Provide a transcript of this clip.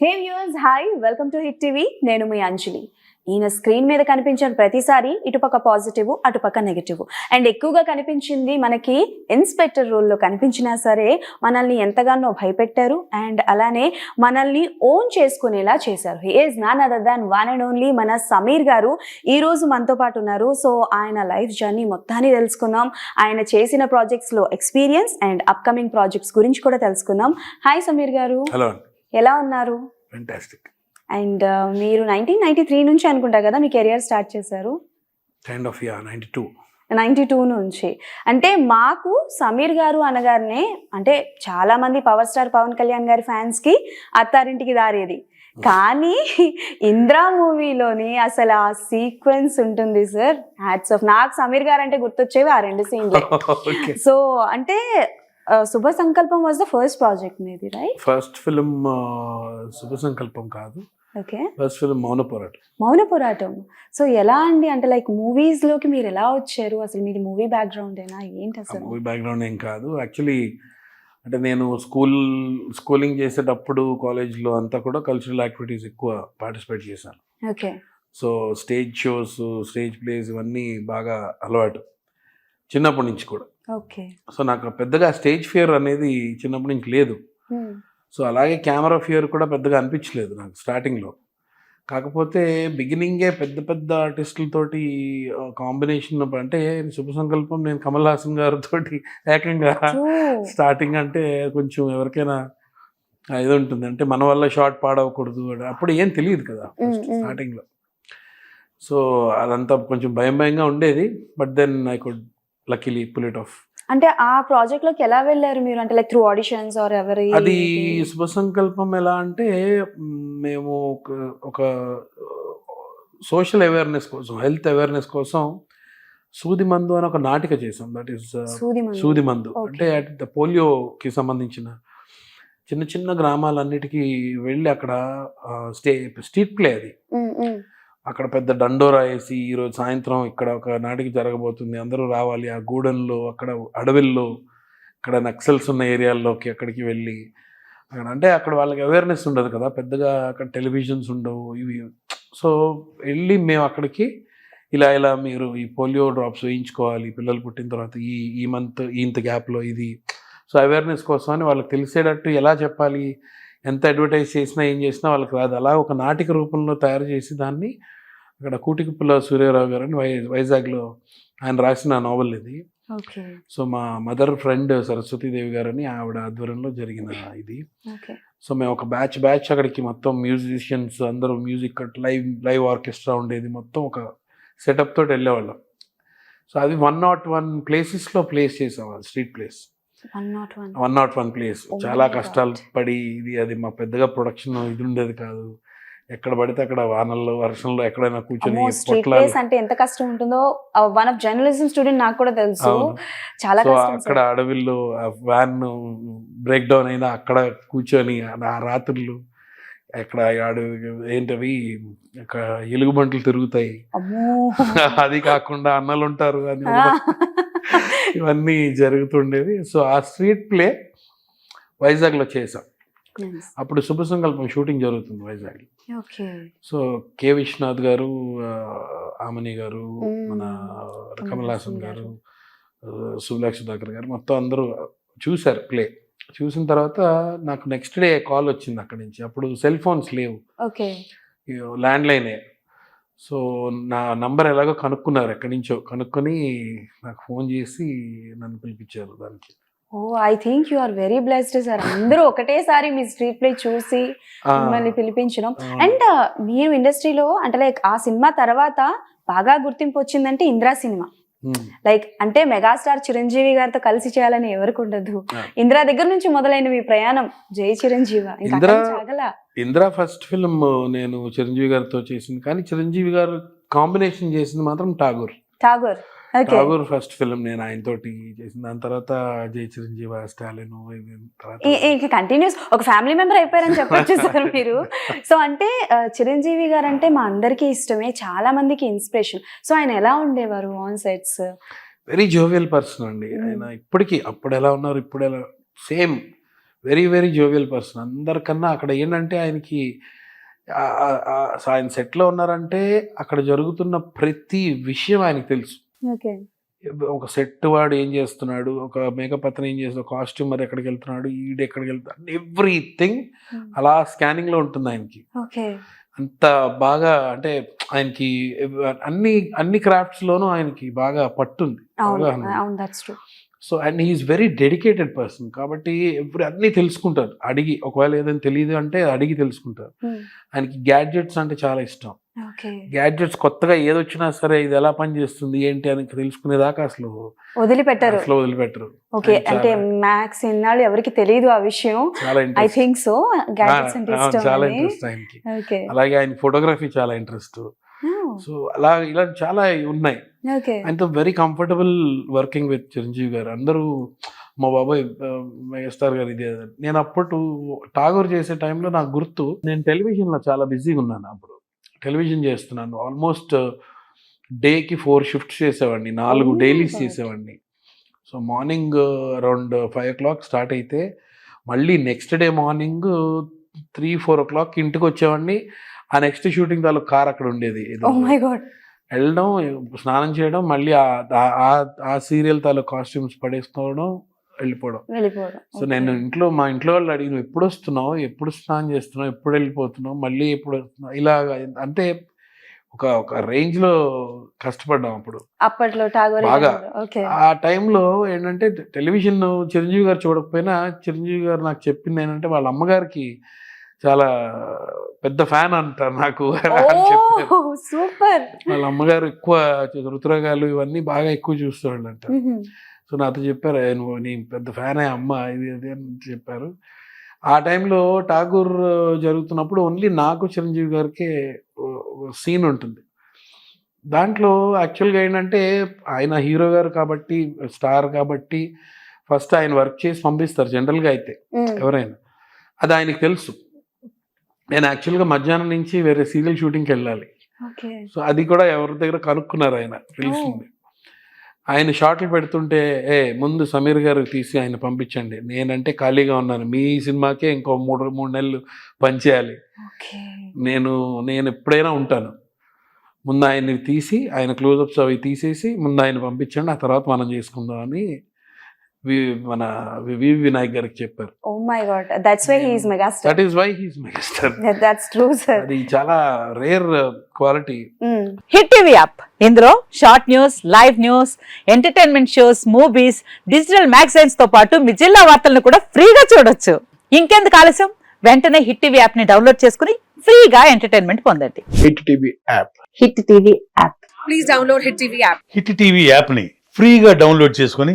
Hey viewers hi welcome to Hit TV నేను మీ అంజలి. ఈయన స్క్రీన్ మీద కనిపించిన ప్రతిసారి ఇటుపక్క పాజిటివ్ అటుపక్క నెగిటివ్ అండ్ ఎక్కువగా కనిపించింది మనకి ఇన్స్పెక్టర్ రోల్లో కనిపించినా సరే మనల్ని ఎంతగానో భయపెట్టారు అండ్ అలానే మనల్ని ఓన్ చేసుకునేలా చేశారు. He is none other than one and only మన సమీర్ గారు. ఈ రోజు మనతో పాటు ఉన్నారు. సో ఆయన లైఫ్ జర్నీ మొత్తాన్ని తెలుసుకుందాం. ఆయన చేసిన ప్రాజెక్ట్స్లో ఎక్స్పీరియన్స్ అండ్ అప్కమింగ్ ప్రాజెక్ట్స్ గురించి కూడా తెలుసుకుందాం. హాయ్ సమీర్ గారు. హలో ఎలా ఉన్నారు? ఫెంటాస్టిక్ అండ్ మీరు నైన్టీన్ నైన్టీ త్రీ నుంచి అనుకుంటా కదా మీ కెరియర్ స్టార్ట్ చేశారు? Kind of ya ninety two ninety two నుంచి. అంటే మాకు సమీర్ గారు అనగానే అంటే చాలా మంది పవర్ స్టార్ పవన్ కళ్యాణ్ గారి ఫ్యాన్స్కి అత్తారింటికి దారేది. కానీ ఇంద్రా మూవీలోని అసలు ఆ సీక్వెన్స్ ఉంటుంది సార్. హ్యాట్స్ ఆఫ్ నాకు సమీర్ గారు అంటే గుర్తొచ్చేవి ఆ రెండు సీన్లు. సో అంటే Subha Sankalpam was the first project మీది right first film Subha Sankalpam కాదు. ఓకే ఫస్ట్ ఫిలిం మౌన పోరాటం మౌన పోరాటం సో ఎలా అండి? అంటే లైక్ మూవీస్లోకి మీరు ఎలా వచ్చారు? అసలు మీది మూవీ బ్యాక్గ్రౌండ్ ఏనా? ఏంటి అసలు? మూవీ బ్యాక్గ్రౌండ్ ఏం కాదు. యాక్చువల్లీ అంటే నేను స్కూల్ స్కూలింగ్ చేసేటప్పుడు కాలేజ్లో అంతా కూడా కల్చరల్ యాక్టివిటీస్ ఎక్కువ పార్టిసిపేట్ చేశాను. Okay so stage shows stage plays ఇవన్నీ బాగా అలవాటు. చిన్నప్పటి నుంచి కూడా. ఓకే. సో నాకు పెద్దగా స్టేజ్ ఫియర్ అనేది చిన్నప్పటి నుంచి లేదు. సో అలాగే కెమెరా ఫియర్ కూడా పెద్దగా అనిపించలేదు నాకు స్టార్టింగ్లో కాకపోతే బిగినింగే పెద్ద పెద్ద ఆర్టిస్టులతోటి కాంబినేషన్ అంటే శుభ సంకల్పం నేను కమల్ హాసన్ గారితో ఏకంగా స్టార్టింగ్ అంటే కొంచెం ఎవరికైనా ఇది ఉంటుంది. అంటే మన వల్ల షార్ట్ పాడవకూడదు. అప్పుడు ఏం తెలియదు కదా. స్టార్టింగ్లో సో అదంతా కొంచెం భయం భయంగా ఉండేది. But then I could luckily pull it off అంటే ఆ ప్రాజెక్ట్లోకి ఎలా వెళ్ళారు మీరు? అంటే లైక్ త్రూ ఆడిషన్స్ ఆర్ ఎవరి అది శుభ సంకల్పం ఎలా అంటే మేము ఒక ఒక సోషల్ అవేర్నెస్ కోసం హెల్త్ అవేర్నెస్ కోసం సూది మందు అని ఒక నాటిక చేసాం దట్ ఈస్ సూది మందు. అంటే అట్ పోలియోకి సంబంధించిన చిన్న చిన్న గ్రామాలన్నిటికీ వెళ్ళి అక్కడ స్టే స్ట్రీట్ ప్లే అది. అక్కడ పెద్ద డండోరా వేసి ఈరోజు సాయంత్రం ఇక్కడ ఒక నాటికి జరగబోతుంది. అందరూ రావాలి. ఆ గూడెంలో అక్కడ అడవిల్లో ఇక్కడ నక్సల్స్ ఉన్న ఏరియాల్లోకి అక్కడికి వెళ్ళి. అక్కడ అంటే అక్కడ వాళ్ళకి అవేర్నెస్ ఉండదు కదా. పెద్దగా అక్కడ టెలివిజన్స్ ఉండవు. ఇవి సో వెళ్ళి మేము అక్కడికి ఇలా ఇలా మీరు ఈ పోలియో డ్రాప్స్ వేయించుకోవాలి. పిల్లలు పుట్టిన తర్వాత ఈ ఈ మంత్ ఇంత గ్యాప్లో ఇది. సో అవేర్నెస్ కోసం అని వాళ్ళకి తెలిసేటట్టు ఎలా చెప్పాలి? ఎంత అడ్వర్టైజ్ చేసినా ఏం చేసినా వాళ్ళకి రాదు. అలా ఒక నాటిక రూపంలో తయారు చేసి దాన్ని అక్కడ కూటికుప్పుల సూర్యారావు గారు అని వై వైజాగ్లో ఆయన రాసిన నావల్ ఇది. సో మా మదర్ ఫ్రెండ్ సరస్వతీదేవి గారని ఆవిడ ఆధ్వర్యంలో జరిగిన ఇది. సో మేము ఒక బ్యాచ్ బ్యాచ్ అక్కడికి మొత్తం మ్యూజిషియన్స్ అందరూ మ్యూజిక్ లైవ్ లైవ్ ఆర్కెస్ట్రా ఉండేది. మొత్తం ఒక సెటప్ తోటి వెళ్ళేవాళ్ళం. సో అది వన్ నాట్ వన్ ప్లేసెస్లో ప్లేస్ చేసాం street plays. One not one. Plays. Oh చాలా కష్టాలు. పడి ఇది అది మా పెద్దగా ప్రొడక్షన్ ఇది ఉండేది కాదు. ఎక్కడ పడితే అక్కడ వానల్లో వర్షంలో ఎక్కడైనా కూర్చొని స్ట్రీట్ ప్లేస్ అంటే ఎంత కష్టం ఉంటుందో వన్ ఆఫ్ జర్నలిజం స్టూడెంట్ నాకు కూడా తెలుసు. చాలా అక్కడ అడవిల్లో వ్యాన్ బ్రేక్ డౌన్ అయినా అక్కడ కూర్చొని ఆ రాత్రులు ఎక్కడ అడవి ఏంటవి అక్కడ ఎలుగుబంట్లు తిరుగుతాయి అది కాకుండా అన్నలు ఉంటారు అని. ఇవన్నీ జరుగుతుండేవి సో ఆ స్ట్రీట్ ప్లే వైజాగ్లో చేసాం Nice. అప్పుడు శుభ సంకల్పం షూటింగ్ జరుగుతుంది వైజాగ్ సో కే విశ్వనాథ్ గారు ఆమని గారు. మన కమల్ కమల్ హాసన్ హాసన్ గారు. సుభిలాష్ సుధాకర్ గారు మొత్తం అందరూ చూశారు ప్లే. చూసిన తర్వాత నాకు నెక్స్ట్ డే కాల్ వచ్చింది అక్కడి నుంచి. అప్పుడు సెల్ ఫోన్స్ లేవు. ఓకే. ల్యాండ్ లైనే సో నా నంబర్ ఎలాగో కనుక్కున్నారు ఎక్కడి నుంచో. కనుక్కొని నాకు ఫోన్ చేసి నన్ను పిలిపించారు దానికి. ఓ I think you are very blessed sir అందరూ ఒకటేసారి మీ స్ట్రీట్ ప్లే చూసి మిమ్మల్ని పిలిపించడం. అండ్ మీరు ఇండస్ట్రీలో అంటే లైక్ ఆ సినిమా తర్వాత బాగా గుర్తింపు వచ్చిందంటే ఇంద్రా సినిమా. లైక్ అంటే మెగాస్టార్ చిరంజీవి గారితో కలిసి చేయాలని ఎవరికి ఉండదు. ఇంద్రా దగ్గర నుంచి మొదలైన మీ ప్రయాణం. జై చిరంజీవ. ఇంద్రా-? ఇందిరా ఫస్ట్ ఫిల్మ్ నేను చిరంజీవి గారితో చేసింది. కానీ చిరంజీవి గారు కాంబినేషన్ చేసింది మాత్రం ఠాగూర్. ఠాగూర్. ఠాగూర్ ఫస్ట్ ఫిల్మ్ నేను ఆయనతోటి చేసిన. దాని తర్వాత జై చిరంజీవి స్టాలిన్ ఇంకా కంటిన్యూస్. ఒక ఫ్యామిలీ మెంబర్ అయిపోయారని చెప్పొచ్చు సార్ మీరు. సో అంటే చిరంజీవి గారు అంటే మా అందరికీ ఇష్టమే. చాలా మందికి ఇన్స్పిరేషన్. సో ఆయన ఎలా ఉండేవారు on sets? Very jovial person అండి. ఆయన ఇప్పటికీ అప్పుడు ఎలా ఉన్నారు ఇప్పుడు ఎలా same. Very very jovial person. అందరికన్నా అక్కడ ఏంటంటే ఆయనకి ఆయన సెట్లో ఉన్నారంటే అక్కడ జరుగుతున్న ప్రతి విషయం ఆయనకి తెలుసు. ఒక సెట్ వాడు ఏం చేస్తున్నాడు ఒక మేకప్ అతను ఏం చేస్తున్నాడు కాస్ట్యూమర్ ఎక్కడికి వెళ్తున్నాడు ఈడు ఎక్కడికి వెళ్తున్నాడు ఎవ్రీథింగ్ అలా స్కానింగ్లో ఉంటుంది ఆయనకి. అంత బాగా అంటే ఆయనకి అన్ని అన్ని క్రాఫ్ట్స్ లోనూ ఆయనకి బాగా పట్టుంది. So and he's very dedicated person కాబట్టి ఎవ్రీ అన్ని తెలుసుకుంటారు. అడిగి ఒకవేళ ఏదైనా తెలియదు అంటే అడిగి తెలుసుకుంటారు. ఆయనకి గ్యాడ్జెట్స్ అంటే చాలా ఇష్టం. గ్యాడ్జెట్స్ కొత్తగా ఏదొచ్చినా సరే ఇది ఎలా పనిచేస్తుంది ఏంటి అని తెలుసుకునేదాకా అసలు వదిలిపెట్టారు. అసలు వదిలిపెట్టరు. ఓకే. అంటే మ్యాథ్స్ ఇన్నాళ్ళు ఎవరికి తెలియదు ఆ విషయం. చాలా ఐ థింక్ సో. గ్యాడ్జెట్స్ అంటే ఇష్టం చాలా. ఇంట్రెస్ట్ ఆయనకి. అలాగే ఆయన ఫోటోగ్రఫీ చాలా ఇంట్రెస్ట్. సో అలా ఇలా చాలా ఉన్నాయి. ఆయనతో very comfortable working with Chiranjeevi గారు. అందరూ మా బాబాయ్ మెగాస్టార్ గారు ఇదే. నేను అప్పుడు టాగోర్ చేసే టైంలో నాకు గుర్తు నేను టెలివిజన్లో చాలా బిజీగా ఉన్నాను అప్పుడు. టెలివిజన్ చేస్తున్నాను. ఆల్మోస్ట్ డేకి ఫోర్ షిఫ్ట్స్ చేసేవాడిని. నాలుగు డైలీస్. చేసేవాడిని. So morning around five o'clock start అయితే మళ్ళీ next day morning three four o'clock ఇంటికి వచ్చేవాడిని. ఆ నెక్స్ట్ షూటింగ్ తాలూకు కార్ అక్కడ ఉండేది. గాడ్ వెళ్ళడం స్నానం చేయడం మళ్ళీ ఆ- సీరియల్ తాలూకు కాస్ట్యూమ్స్ పడేసుకోవడం వెళ్ళిపోవడం. సో నేను ఇంట్లో మా ఇంట్లో వాళ్ళు అడిగి నువ్వు ఎప్పుడు వస్తున్నావు? ఎప్పుడు స్నానం చేస్తున్నావు? ఎప్పుడు వెళ్ళిపోతున్నావు? మళ్ళీ ఎప్పుడు వస్తున్నావు? ఇలా అంటే ఒక ఒక రేంజ్లో కష్టపడ్డాం అప్పుడు. అప్పట్లో బాగా. ఆ టైంలో ఏంటంటే టెలివిజన్ చిరంజీవి గారు చూడకపోయినా చిరంజీవి గారు నాకు చెప్పింది ఏంటంటే వాళ్ళ అమ్మగారికి చాలా పెద్ద ఫ్యాన్ అంటారు నాకు సూపర్. వాళ్ళ అమ్మగారు ఎక్కువ ఋతురాగాలు ఇవన్నీ బాగా ఎక్కువ అంట సో నాతో చెప్పారు "ఏ, నువ్వు నీ పెద్ద ఫ్యాన్ అమ్మ ఇది అది అని చెప్పారు. ఆ టైంలో ఠాగూర్ జరుగుతున్నప్పుడు ఓన్లీ నాకు చిరంజీవి గారికి సీన్ ఉంటుంది. దాంట్లో యాక్చువల్గా ఏంటంటే ఆయన హీరో గారు కాబట్టి స్టార్ కాబట్టి ఫస్ట్ ఆయన వర్క్ చేసి పంపిస్తారు జనరల్గా అయితే ఎవరైనా. అది ఆయనకి తెలుసు. నేను యాక్చువల్గా మధ్యాహ్నం నుంచి వేరే సీరియల్ షూటింగ్కి వెళ్ళాలి. సో అది కూడా ఎవరి దగ్గర కనుక్కున్నారు ఆయన తెలిసింది ఆయన షార్ట్లు పెడుతుంటే ఏ ముందు సమీర్ గారు తీసి ఆయన పంపించండి. నేనంటే ఖాళీగా ఉన్నాను. మీ సినిమాకే ఇంకో మూడు మూడు నెలలు పనిచేయాలి. నేను నేను ఎప్పుడైనా ఉంటాను. ముందు ఆయన్ని తీసి ఆయన క్లోజప్స్ అవి తీసేసి ముందు ఆయన పంపించండి. ఆ తర్వాత మనం చేసుకుందాం అని మన వి వినాయక్ గారికి చెప్పారు. ఓ my God that's why he's megastar that is why he's megastar that's true sir అది చాలా rare quality Hit TV app ఇందులో short news live news entertainment shows movies digital మ్యాగజైన్స్తో పాటు మీ జిల్లా వార్తలను కూడా ఫ్రీగా చూడొచ్చు. ఇంకెందుకు ఆలస్యం? వెంటనే హిట్ టీవీ యాప్ని డౌన్లోడ్ చేసుకుని ఫ్రీగా ఎంటర్టైన్మెంట్ పొందండి. Hit TV app Hit TV app Hit TV యాప్ని ఫ్రీగా డౌన్లోడ్ చేసుకొని